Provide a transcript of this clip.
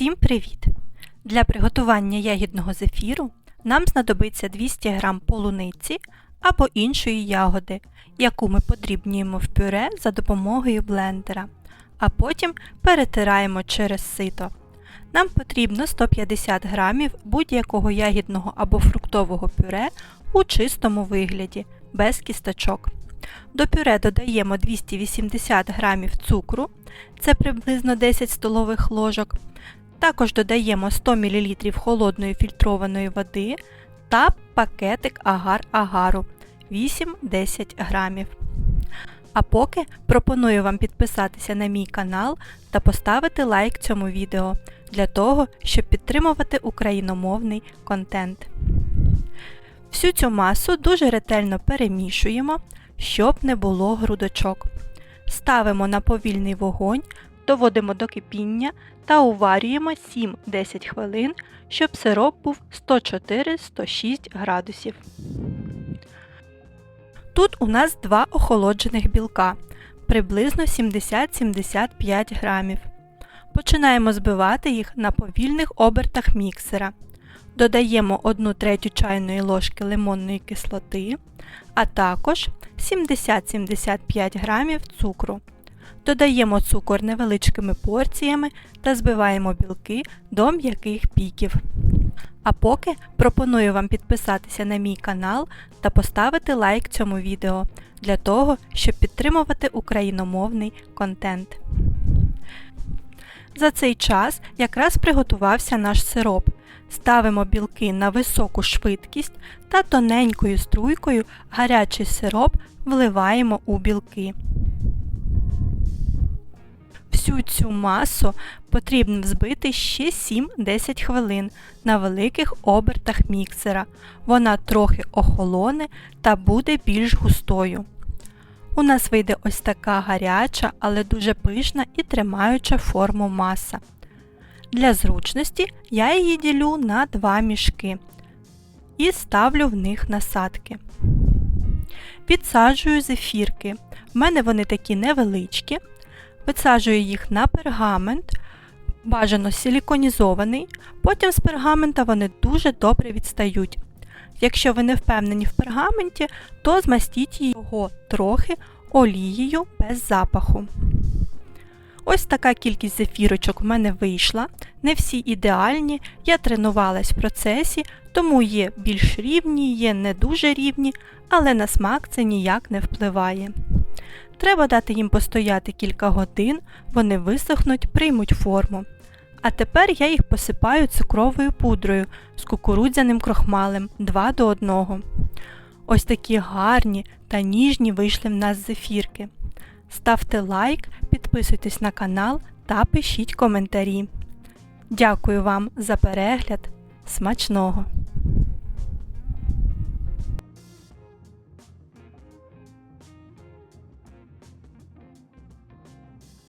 Всім привіт! Для приготування ягідного зефіру нам знадобиться 200 г полуниці або іншої ягоди, яку ми подрібнюємо в пюре за допомогою блендера, а потім перетираємо через сито. Нам потрібно 150 г будь-якого ягідного або фруктового пюре у чистому вигляді, без кісточок. До пюре додаємо 280 г цукру, це приблизно 10 столових ложок. Також додаємо 100 мл холодної фільтрованої води та пакетик агар-агару 8-10 грамів. А поки пропоную вам підписатися на мій канал та поставити лайк цьому відео для того, щоб підтримувати україномовний контент. Всю цю масу дуже ретельно перемішуємо, щоб не було грудочок. Ставимо на повільний вогонь, доводимо до кипіння та уварюємо 7-10 хвилин, щоб сироп був 104-106 градусів. Тут у нас два охолоджених білка приблизно 70-75 грамів. Починаємо збивати їх на повільних обертах міксера. Додаємо 1 третю чайної ложки лимонної кислоти, а також 70-75 грамів цукру. Додаємо цукор невеличкими порціями та збиваємо білки до м'яких піків. А поки пропоную вам підписатися на мій канал та поставити лайк цьому відео для того, щоб підтримувати україномовний контент. За цей час якраз приготувався наш сироп. Ставимо білки на високу швидкість та тоненькою струйкою гарячий сироп вливаємо у білки. Всю цю масу потрібно взбити ще 7-10 хвилин на великих обертах міксера. Вона трохи охолоне та буде більш густою. У нас вийде ось така гаряча, але дуже пишна і тримаюча форму маса. Для зручності я її ділю на два мішки і ставлю в них насадки. Підсаджую зефірки. В мене вони такі невеличкі. Висаджую їх на пергамент, бажано силіконізований, потім з пергамента вони дуже добре відстають. Якщо ви не впевнені в пергаменті, то змастіть його трохи олією без запаху. Ось така кількість зефірочок в мене вийшла. Не всі ідеальні, я тренувалась в процесі, тому є більш рівні, є не дуже рівні, але на смак це ніяк не впливає. Треба дати їм постояти кілька годин, вони висохнуть, приймуть форму. А тепер я їх посипаю цукровою пудрою з кукурудзяним крохмалем 2 до 1. Ось такі гарні та ніжні вийшли в нас зефірки. Ставте лайк, підписуйтесь на канал та пишіть коментарі. Дякую вам за перегляд. Смачного!